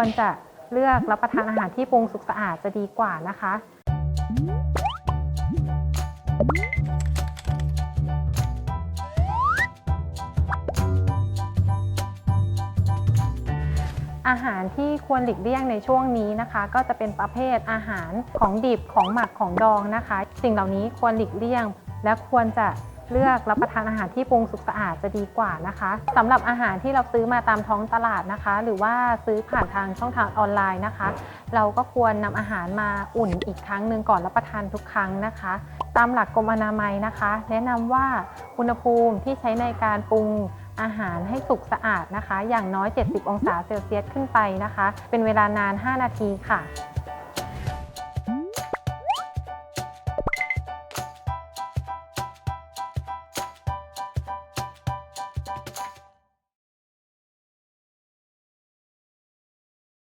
ควรจะเลือกรับประทานอาหารที่ปรุงสุกสะอาดจะดีกว่านะคะ อาหารที่ควรหลีกเลี่ยงในช่วงนี้นะคะ ก็จะเป็นประเภทอาหารของดิบของหมักของดองนะคะ สิ่งเหล่านี้ควรหลีกเลี่ยง และควรจะ เลือกรับประทานอาหารที่ปรุงสุกสะอาดจะดีกว่านะคะสำหรับอาหารที่เราซื้อมาตามท้องตลาดนะคะ หรือว่าซื้อผ่านทางช่องทางออนไลน์นะคะ เราก็ควรนำอาหารมาอุ่นอีกครั้งหนึ่งก่อนรับประทานทุกครั้งนะคะ ตามหลักกรมอนามัยนะคะ แนะนำว่าอุณหภูมิที่ใช้ในการปรุงอาหารให้สุกสะอาดนะคะ อย่างน้อย 70 องศาเซลเซียสขึ้นไปนะคะ เป็นเวลานาน 5 นาทีค่ะ